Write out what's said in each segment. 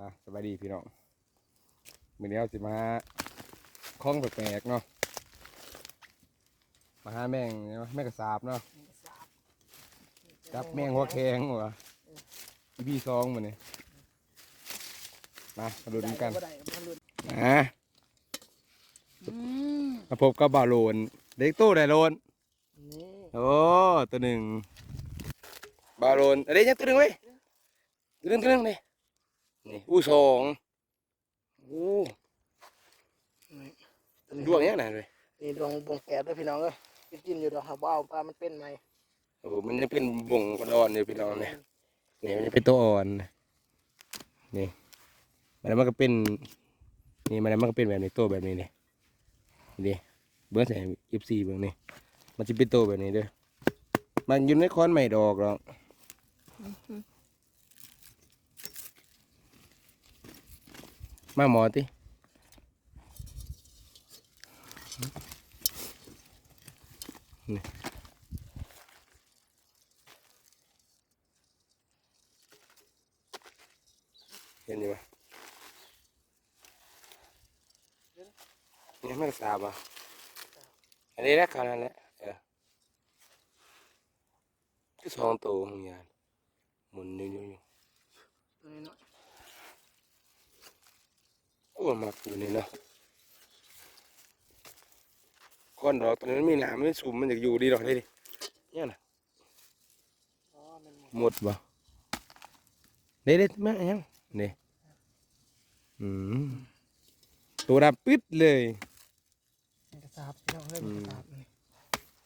อะสบายดีพี่น้องมื้อนี้เราสิมาคล้องแปลกๆเนาะมาหาแมงเนาะแมงกระสาบเนาะจับแมงหัวแข็งวะอีพีสองมื้อนี้มากระโดดนกันบ่ได้บ่ลุ้นนะมาพบกับบาโลนเด็กตู้ได้โลนนี่โอ้ตัวหนึ่งบาโลนอะไรยังตัวหนึ่งเว้ยตัวหนึ่งตัวหนึ่งนี่ นี่อู้สองอู้นี่ดวงยังไงเลยนี่ดวงบวงแกะเด้วยพี่น้องเอ้ยไปกินอยู่ดอกหาบ้าวปลามันเป็นไหมโอ้มันจะเป็นบ่งกระดอนอยู่พี่น้องเนี่ยนี่มันจะเป็นตัวอ่อนนี่มันมันก็เป็นนี่มันมันก็เป็นแบบนี้ตัวแบบนี้นี่นี่เบิ้งใส่เอฟซีเบิ้งนี่มันจะเป็นตัวแบบนี้เด้อมันอยู่ในค้อนไม่ดอกหรอก มาหมอตินี่เห็นอยู่ปะนี่ไม่กระสาบอะอันนี้แหละขนาดนั้นแหละเออที่สองตัวของยานหมุนอยู่อยู่อยู่ตัวนี้เนาะ โอ้มักอยู่นี่เนาะก้อนดอกตอนนั้นมีหนามไม่สุ่มมันอยากอยู่ดีดอกได้ดิเนี่ยนะอ๋อมันหมดหมดบ่เด็ดเด็ดมายังนี่อืมตัวดำปึ๊ดเลยมันกระสาบพี่น้องเอ้ยมันกระสาบนี่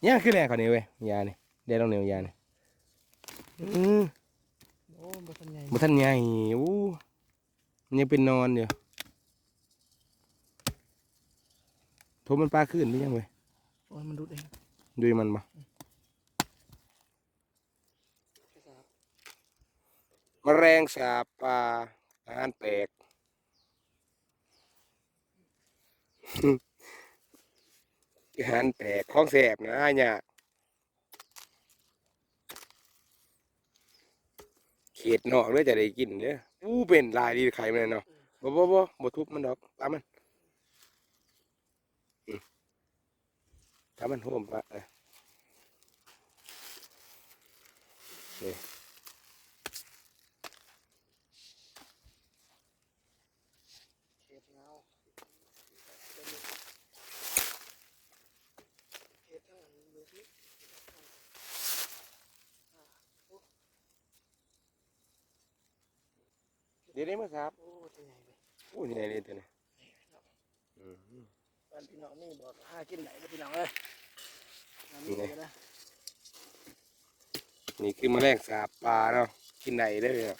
ย่างขึ้นแรงกว่านี้เว้ยยานี่เดี๋ยวลองเหนียวยานี่อืมโอ้บ่ทันใหญ่มันท่านใหญ่อู้มันยังเป็นนอนอยู่โทมมันปลาขึ้นหรือยังเว้ยโอ้ยมันดูดเองดูมันบ่กระสาบแมลงสาบปลาอาหารแปลกอาหารแปลกของแสบนะเนี่ยเขตนอกด้วยจะได้กินเด้ออู้เป็นลายดีไข่มันเนาะบ่บ่บ่บ่ทุบมันดอกตามมันอืม ตามมันโหมปะเออนี่เขตเงาเขตข้างหลังดูสิเดี๋ยวนี้มั้งครับ โอ้ตัวใหญ่เลยอู้นี่ไงนี่ตัวนี้อืม บ้านพี่น้องนี่บอกหากินไหนเลยพี่น้องเอ้ยอั นนี้ก็ได้นี่คือแมลงสาบปลาเนาะกินไหนได้เลยอะ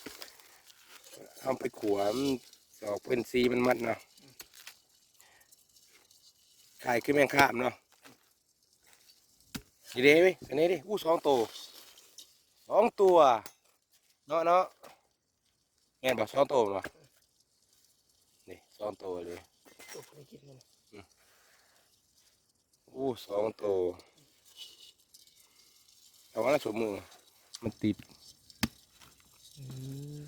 เอาไปขวมนสอกเป็นซีมันมัดเนาะไข่คือแมงข้ามเนาะนี่เด้ไหมอันนี้ดิอู้สองตัวสองตัวเนาะเนาะแม่นบอกสองตัวเนาะนี่สองตัวเลยตัวพวกนี้กินมันอู้สองตัว แต่ว่าน่าสมมือ มันติดอืม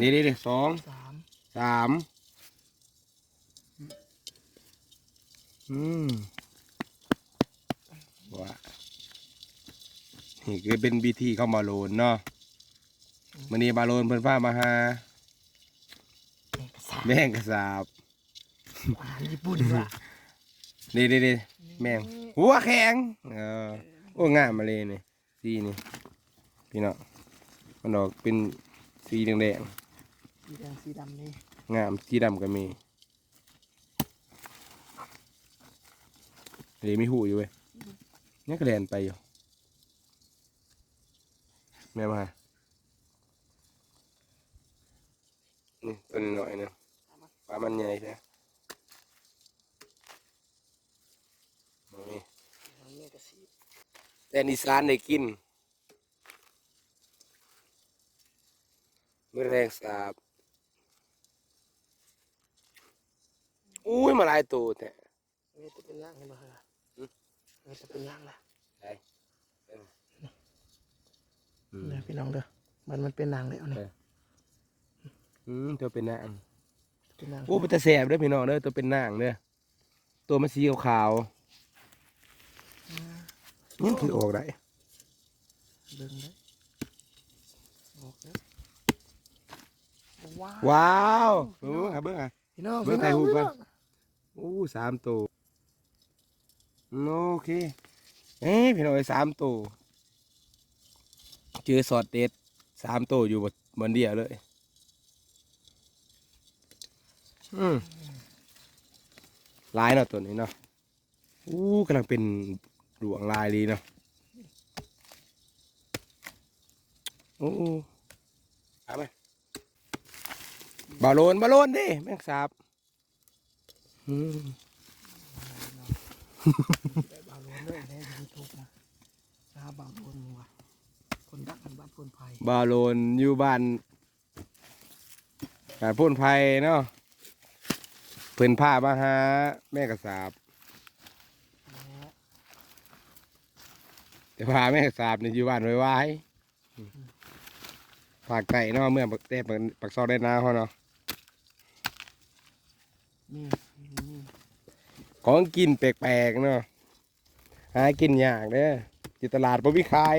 นี่ดิดิสองสามสามอืมว่านี่คือเป็นบีทีเข้ามาโลนเนาะมันนี้บาโลนเพิ่นฟ้ามาหากระสาบแม่งกระสาบอาหารญี่ปุ่นว่ะนี่นี่นี่แม่งหัวแข็งเออโอ้งามมาเลยนี่ สีนี่พี่เนาะมันออกเป็นสีแดงสีแดงสีดำนี่ๆงามสีดำก็มีเดี๋ยวมีหูอยู่เว้ยนี่ก็แลนไปอยู่แม่มาหานี่ตัวนี้หน่อยหนึงปลามันใหญ่ใช่ไหมนี่ อันนี้กระสี แต่อีสานได้กินเมื่อแรงสาบอุ้ยมาหลายตัวแต่นี่จะเป็นย่างเห็นไหมครับนี่จะเป็นย่างละอืมเนี่ยพี่น้องเด้อมันมันเป็นนางแล้วเนี่ยอืมตัวเป็นนางเป็นนางโอ้เป็นตาแสบเด้อพี่น้องเด้อตัวเป็นนางเด้อตัวมันสีขาวๆ ยังถือออกได้เบิ่งได้ออกแล้วว้าวว้าวเบิ่งหาเบิ่งหาพี่น้องเบิ่งพี่น้องถ่ายรูปก่อน พี่น้องโอ้สามตัวโอเคเอ้ยพี่น้องเอ้ยสามตัวเจอสอดเด็ดสามตัวอยู่บนบนเดียวเลยอืมลายเนาะตัวนี้เนาะอู้กำลังเป็น ดวงลายดีเนาะโอ้เอาไปบาโลนบาโลนดิแม่งสาบอืมได้บาโลนเลยในยูทูบนะซาบาโลนว่ะคนดักกันบ้านคนไผ่บาโลนอยู่บ้านการพ่นไฟเนาะเพิ่นผ้ามาหาแม่กระสาบ แต่พาแม่สาบเนี่ยอยู่บ้านไว้ไว้ฝากไก่เนาะเมื่อปักแต่ปักซอได้นาเขาเนาะของกินแปลกๆเนาะหากินยากเด้อที่ตลาดบ่มีขาย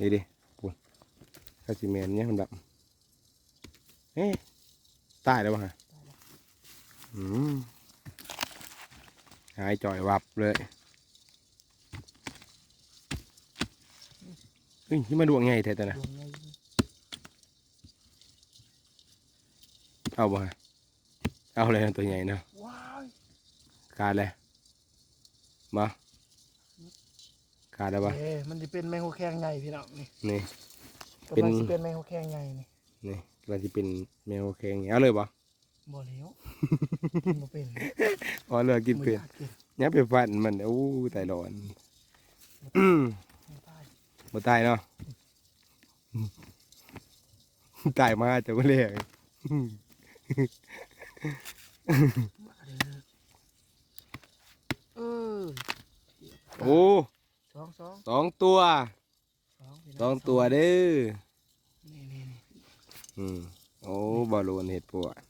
นี่ดิปุ่นข้าซีเมนเนี่ยมันแบบเฮ้ยตายแล้ววะฮะอืม หายจ่อยวับเลยเฮ้ยนี่มาดวงไงแท้แต่นะดวงไงเอาบ่ฮะเอาเลยนะตัวใหญ่เนาะว้าวขาดเลยมาขาดแล้วปะเอ้มันจะเป็นแมงโคแข้งไงพี่น้องนี่นี่กำเป็นลังจะเป็นแมงโคแข้งไงนี่นี่เราจะเป็นแมวแข็งเอาเลยปะบ่เลี้ยวกินบ่เป็น อ๋อเลือกกินบ่เป็อนยากกินยับไปฟันมันอู้ตายร้อนอืมไม่ได้บ่ตายเนาะตายมาจะไม่เรียกมาเลยเออโอ้สองสองสองตัวสองพี่น้สองตัวเด้อนี่นี่นี่อืมโอ้บอลลูนเห็ดปวด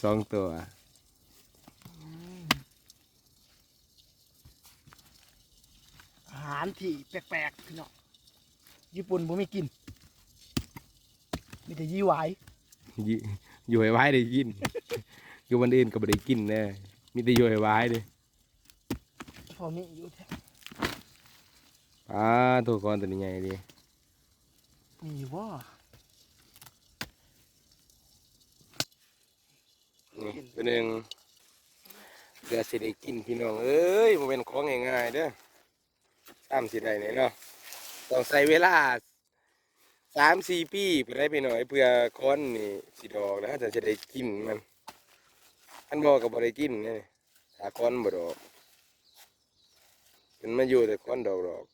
สองตัว อืม อาหารที่แปลกๆพี่น้องญี่ปุ่นบ่มีกินมีแต่ยี่หวายยิอยู่ให้ไว้ได้กิน อยู่วันอื่นก็ไม่ได้กินแน่มีแต่อยู่ให้ไว้เด้พอมีอยู่แท้ป้าตัวกอนตัวนี้ใหญ่ดีมีอยู่บ่นี่ตัวหนึ่งเดือสิได้กินพี่น้องเอ้ยมันเป็นของง่ายๆเด้อ ตามสิได้เนี่ยเนาะต้องใส่เวลาสามสี่ปีไปได้ไปหน่อยเพื่อค้อนนี่สิดอกแล้วจะจะได้กินมันอันบอกกับบ่ได้กินเนี่ยถ้าค้อนบ่ดอกเป็นมาอยู่แต่ค้อนดอกดอก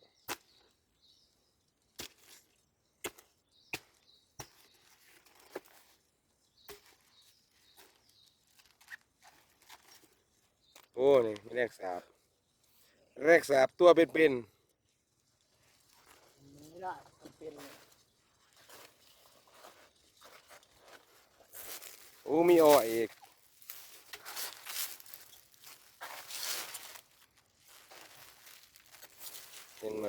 โอ้นี่แรกสาบแรกสาบตัวเป็นเป็นไม่ได้มัน เป็นโอ้มีอ้ออีกเห็นไหม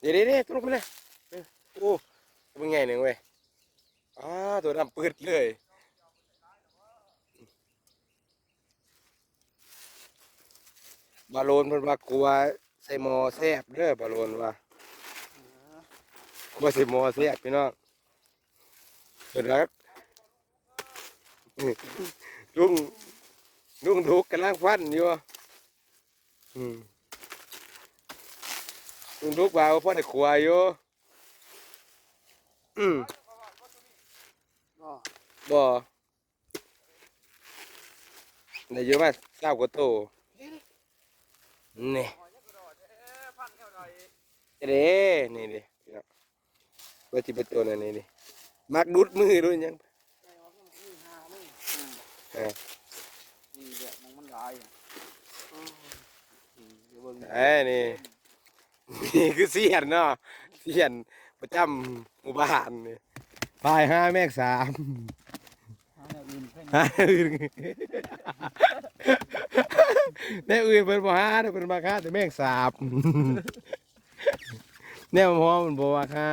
เดี๋ยวเดี๋ยวเดี๋ยวตัวลงไปเลยโอ้ตัวใหญ่หนึ่งเว้ยอ้าตัวดำปืดเลย บาโลนเพิ่นว่ากลัวใส่หมอแซ่บเด้อบาโลนว่ากลัวใส่หมอแซ่บพี่น้องเพิ่นรักลุงลุงทุกกำลังฟันอยู่อืมลุงทุกบ่าวพ่อได้ขวายอยู่อืมก็บ่ได้เยอะมากเศร้ากว่าโต นี่เด้นี่ดิพี่น้องว่าจิเป็นตัวนั่นนี่ดิมักดุดมือด้วยยังเออนี่แหละมองมันลายอะอืมนี่เดี๋ยวเบิ่งเอ้ยนี่นี่คือเสียนเนาะเสียนประจำหมู่บ้านนี่พายห้าแม่งสามหาแนวอื่นเพิ่นหาอื่น แน่อื่นเพิ่นบ่หาเด้อเพิ่นมาค่าแต่แม่งสาบ แน่หมอมันบ่ว่าค่า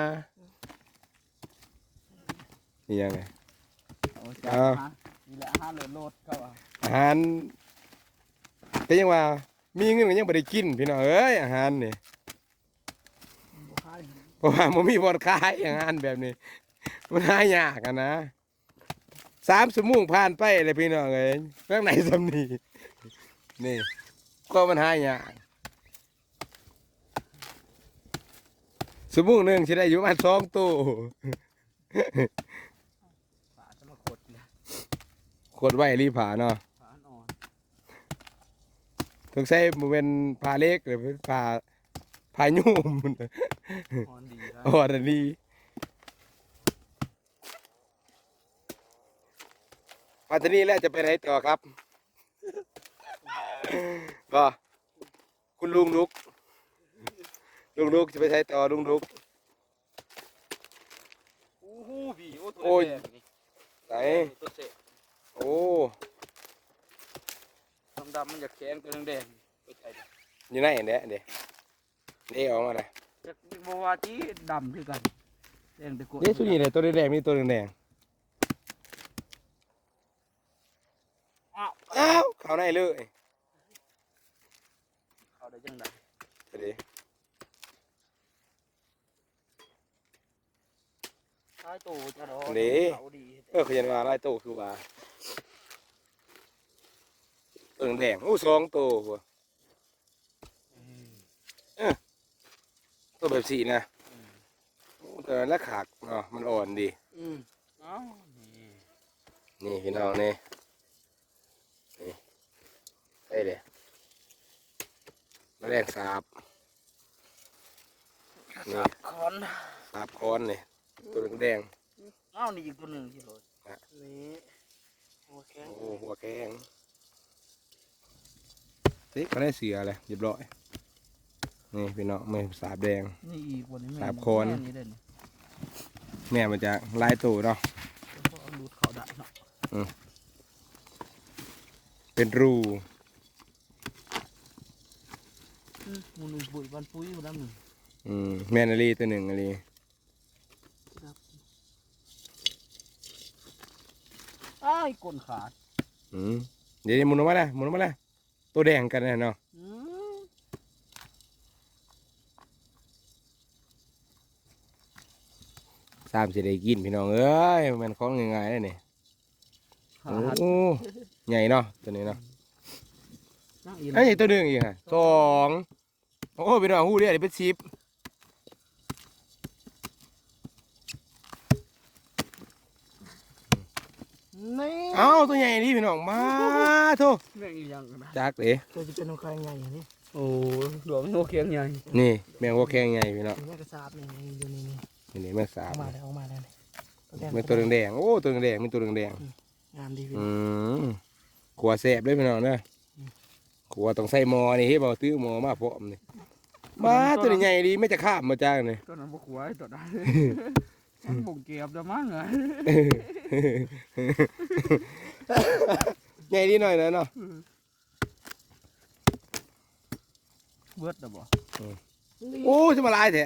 นี่ยังไง เอาจับเอาหานี่แหละหาโหลดโลดเข้าอะอาหารแต่ยังว่า มีเงินก็ยังบ่ได้กินพี่น้องเอ้ยอาหารนี่บ่ขายเพราะว่ามันมีบอดขายอาหารแบบนี้ มันหายากอะนะ สามสมุงผ่านไปเลยพี่น้องเอ้ยข้างในสำนีนี่ก็มันหายากสมุงหนึ่งจะได้อยู่ประมาณสองตู้ฝาจะมาขดเลยขดไว้รีบผ่าเนาะฝาอ่อนต้องใช้มันเป็นผ่าเล็กหรือเป็นผ่าผ่ายุ่มอ่อนดีแล้วอ๋ออันนี้ มาที่นี่แล้วจะไปไหนต่อครับ ก็คุณลุงลุก ลุงลุกจะไปไหนต่อลุงลุก โอ้โหพี่โอ้ตัวโอ้ย แดงนี่ไหนตัวเสะโอ้ดำๆมันจะแข็งตัวแดงๆไปใส่ดิอยู่ไหนเนี่ยเดี๋ยวนี่ออกมาเลยจะบอกว่าที่ดำคือกันแดงแต่กดนี่ตัวนี้เลยตัวแดงๆมีตัวแดงอ้าวๆ อ้าวเข้าในเลยเขาได้จังไดเดี๋ยวใช้ตู้จะรอเขาดีเออเขาจะว่าไล่โตคือว่าตัวแดงๆโอ้สองตัวหัวตัวแบบสีนะโอ้แต่ละขากเนาะมันอ่อนดีอืมเอ้านี่นี่พี่น้องนี่นี่ ได้เลยแมลงสาบนี่ คอนสาบค้อนนี่ตัวแดงเอ้านี่อีกตัวหนึ่งที่โหลดอะนี่โอเคๆโอ้หัวแกงติ๊กก็ได้เสือเลยเรียบร้อยนี่พี่น้องไม่สาบแดง นี่อีกวันนี้แม่สามคน แม่นี่เด่นแม่มันจะลายตัวเนาะเพราะเอาดูดเขาได้เนาะเป็นรูอื มมูนุ่ปุ๋ยวันปุ้ยอยู่แล้วหนึ่งอืมแม่นาลีตัวหนึ่งนาลีอ้ายกลนขาดอืมเดี๋ยวนี้หมุนออกมาเลยหมุนออกมาเลยตัวแดงกันนะเนาะอืมสามสิได้กินพี่น้องเอ้ยมันของง่ายๆเลยนี่ขาโอ้ดใหญ่เนาะตัวนี้เนาะนั่งอีกไอ้ยตัวหนึ่งอีกฮะสอง โอ้พี่น้องหูเรียกเป็นสิบนี่เอ้าตัวใหญ่นี่พี่น้องมาโทแม่งอีกอยังกันนะจักเด้ตัวจะเป็นนกใครใหญ่นี่โอ้หลวงโนเคียงใหญ่นี่แมงวัวแข้งใหญ่พี่น้องแม่กระซาบนี่อยู่นี่นี่นี่นี่แมงสาเอาบมาแล้วเอามาแล้วนี่มันตัวแดงๆโอ้ตัวแดงๆมันตัวแดงงามดีพี่ๆอืมขัวแสบเลยพี่น้องเด้อขัวต้องใส่หม้อนี่เฮ้ยบ่ตื้อหม้อมาพร้อมนี่ มาตัวนี้ใหญ่ดีไม่จะข้ามมาจ้างนี่ตัวนั้นบกหวยตัวนั้นมันบกเก็บเด้อมั้งเหรอใหญ่ดีหน่อยนะเนาะเบิดเด้อบ่โอ้จะมาลายแท้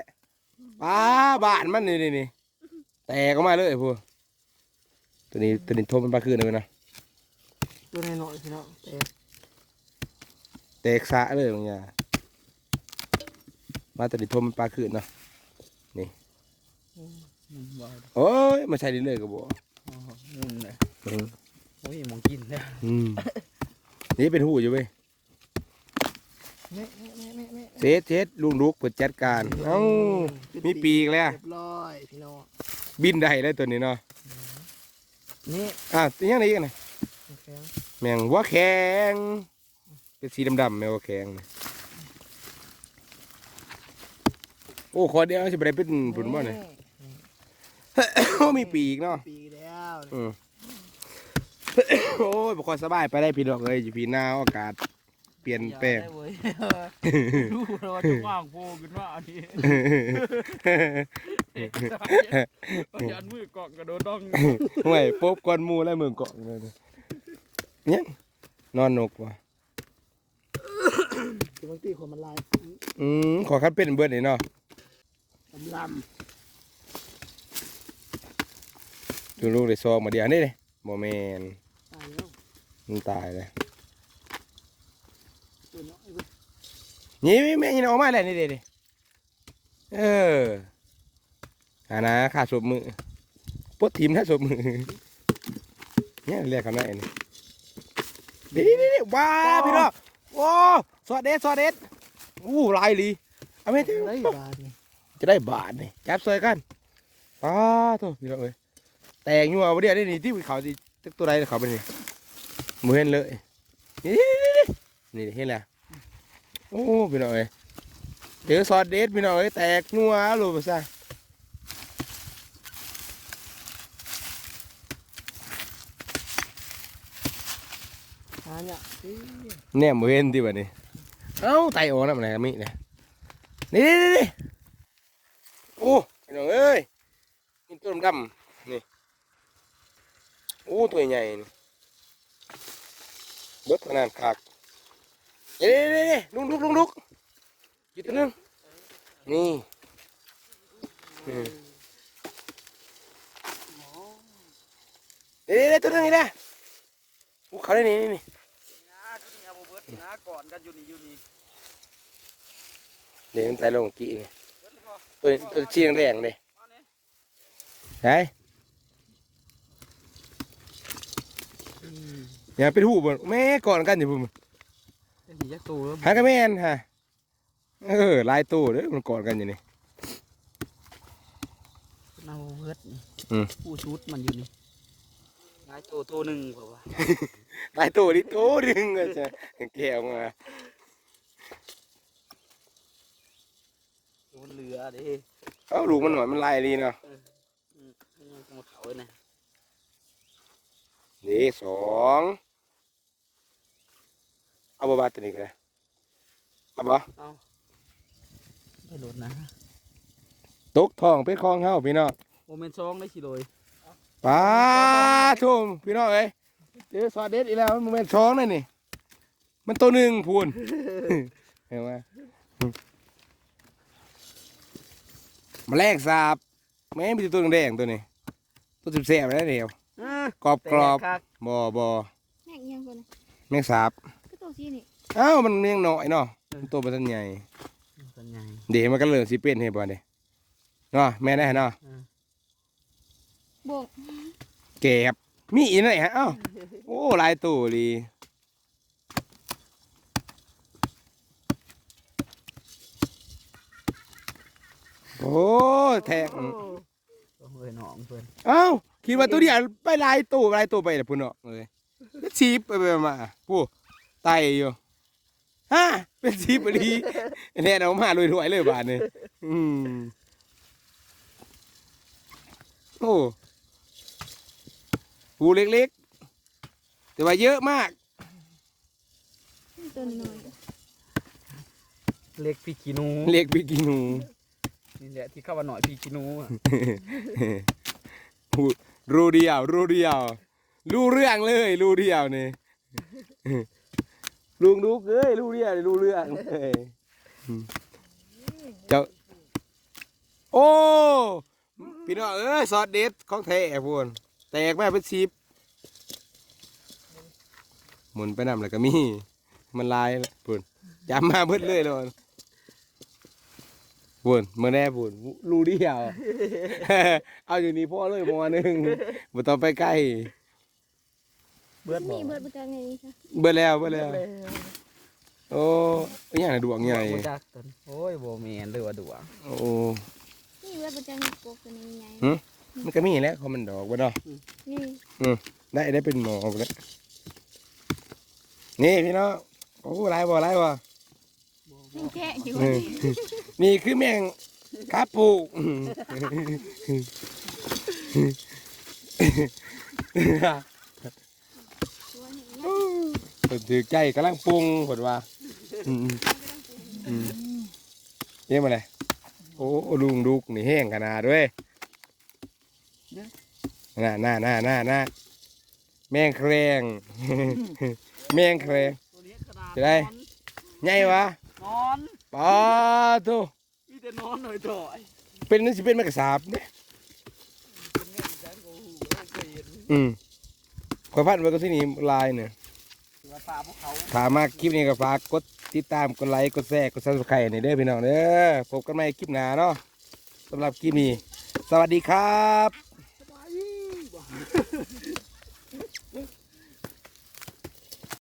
ปลาบ้านมันนี่นี่นี่แตกออกมาเลยพวกตัวนี้ตัวนี้ทมมันปลาคืนเลยนะตัวน้อยๆพี่น้องแต่แตกสะเลยบางอย่าง มาตัวนี้ทมมันปลาคืนเนาะอืมบ่โอ้ยมาใช้ดินเลยก็บอกอ๋ออืมเลยอืมโอ้ยหมองกินแล้วอืมนี่เป็นหูอยู่เว้ยแม่แม่แม่แม่เซตเซตลุงลุกเปิดจัดการเอ้ามีปีกแล้วเรียบร้อยพี่น้องบินได้เลยตัวนี้เนาะนี่อะตัวยังไงอีกันนะโอเคแมงวัวแข็งเป็นสีดำๆแมงวัวแข็งนี่ โอ้ขอเดียวสิบได้เป็นผุนบ่เนี่ยโอ้มีปีกเนาะปีกแล้วอืมโอ้ยบ่ค่อยสบายไปได้พี่ดอกเอ้ยอยู่พี่หนาวอากาศเปลี่ยนแปลงอย่าได้เว้ยดูเราจะว่างโพขึ้นมาอันนี้ยันมือเกาะกระโดดดองห่วยปุ๊บก่อนหมู่แล้วมือเกาะเลยเนี่ยนอนนกว่ะบางทีคนมันลายอืมขอคัดเป็นเบิดนี่เนาะ ผมลดูลูกได้ซองมาเดียวนี่เลยบ่แม่นำตายแล้วมันตายเลยตัวน้อยเว้ยนี่แม่ยินออกมาแล้วนี่เด้ดิเอออานะขาดศพมือปดทีมถ้าศพมือเนี่ยเรียกคำนั้นนี่เดี๋ยวนี่ว้าพี่น้องโอ้สวัสดีสวัสดีอู้ลายลีเอาไม่ถึงได้บาทนี่ จะได้บาทนี่จับซอยกันป้าโทพี่น้องเอ้ยแตงอยู่เอาเดี๋ยวนี่นี่ที่เขาที่ตัวใดเขาไปนี่มือเห็นเลยนี่นี่นี่เห็นแล้วโอ้พี่น้องเอ้ยเจอซอสเด็ดพี่น้องเอ้ยแตกนัวลูกไปซะหาเนี่ยเอ้ยเนี่ยมือเห็นที่แบบนี้เอ้าไตโอ้น้ำไหนมิเนี่ยนี่นี่นี่นี่โอ้พี่น้องเอ้ยนี่ตัว ดำนี่โอ้ตัวใหญ่นี่เบิดขนาดคักนี่นี่นี่นี่ลุกลุกลุกลุกอีกตัวนึงนี่อืมนี่นี่นี่ตัวนึงนี่นะอู้เขาได้นี่นี่นี่เนี่ยนี่เดี๋ยวมันตายลงกี่ตัวตัวเชียงแดงเลย เอาเนี่ยใช่อย่าเป็นหูบ่แม่ก่อนกันอยู่พุ่มเป็นสียักษ์ตูแล้วหากระแม่นฮะเออลายตู้เด้อมันก่อนกันอยู่นี่เอาบ่เบิดนี่อืมผู้ชุดมันอยู่นี่นายตัวตัวหนึ่งเปล่าวะลายตู้นี่ตู้ดึงก็จะแก้วมาตัวเหลือเด้เอ้าลูกมันหน่อยมันลายลีเนาะอืม เอามาเขาเลยนะนี่สองเอาบ่บาดตัวนี้กันเอาบ่เอาไม่หลุดนะตกทองเป็นของเฮาพี่น้องโมเมนต์ซองได้สิเลยป้าทุ่มพี่น้องเอ้ยเจอสอดเด็ดอีกแล้วมันแม่นช้องนั่นนี่มันตัวหนึ่งพูนเห็นไหมแมาแลกสาบแม่งมีแต่ตัวแดงๆตัวนี้ ตัวสิบแสบแล้วเดียวกรอบกรอบแตคักบอบอแม่งยังก่อนนะแมงสาบก็ตัวซีนี่เอ้ามันเลี้ยงน้อยเนาะมันตัวมันใหญ่ส่วนใหญ่เดี๋ยวมันก็เริ่มสิเป็นให้บ่เด้เนาะแม่ได้เนาะโบกเก็บมีอีกหน่อยฮะเอ้าโอ้หลายตัวเลยโอ้แทงโอ้เฮ้ยน้องเพื่อนเอ้าคิดว่าตัวเดียวไปหลายตัวหลายตัวไปแต่พุ่นเนาะเลยชีบไปไปมาผู้ไตอยู่ฮะเป็นชีบพอดีแน่นเอามารวยๆเลยบาทนี่อืมโอ้ผู้เล็กๆ แต่ว่าเยอะมากตัวน้อยเล็กพี่กีนูเล็กบิกินู นี่แหละที่เข้ามาหน่อยพี่กีนูอะผู้รู้เดียวรู้เดียว รู้เรื่องเลย รู้เดียวนี่ ลุงดูเอ้ยรู้เดียวรู้เรื่องเลยเจ้าโอ้พี่น้องเอ้ยซอสเด็ดของแท้พูนแตกแม่เป็นชีบหมุนไปนำแล้วก็มี มันลายพูนจำมาเบิดเลยเลย พูนเมื่อแน่พูนรู้เดียว เอาอยู่นี่พ่อเลยมอหนึ่งบ่ต้องไปใกล้ เบิดๆบอมีกเบิดประจังไงนี่ค่ะเบิดแล้วเบิดแล้ว โอ้ยอย่างน่ะดวงใหญ่ บ่จักตนโอ้ยโบแมนหรือว่าดวงโอ้มีเบิดประจังปกตัวนี้ไงมันก็มีแหล้วเขามันดอกบ่เนาะนี่ได้ได้เป็นหมอบ่แล้วนี่พี่น้องโอ้หลายบ่หลายบ่ แม่งแค่อยู่นี่คือแมงคาปูถือใจกำลังปรุงเพิ่นว่าเยี่ยมาเลยโอ้ลุงดุกนี่แห้งขนาดด้วยน่าน่าน่าน่าน่าแมงแครงแมงแครงจะได้ไงวะ นอนปาโตมีแต่นอนหน่อยจ่อยเป็นนั่นสิเป็นแมงกระสาบเนี่ยเป็นเงี้ยแสนโอ้โหเคยเห็นอืมขอยพัดไว้ก็ที่นี่ลายเนี่ยถือว่าตาพวกเขาถามมาคลิปนี้ก็ฝากกดติดตามกดไลค์กดแชร์กดซับสไครต์ในเด้อพี่น้องเด้อพบกันใหม่คลิปหน้าเนาะสำหรับคลิปนี้ สวัสดีครับ สบายดี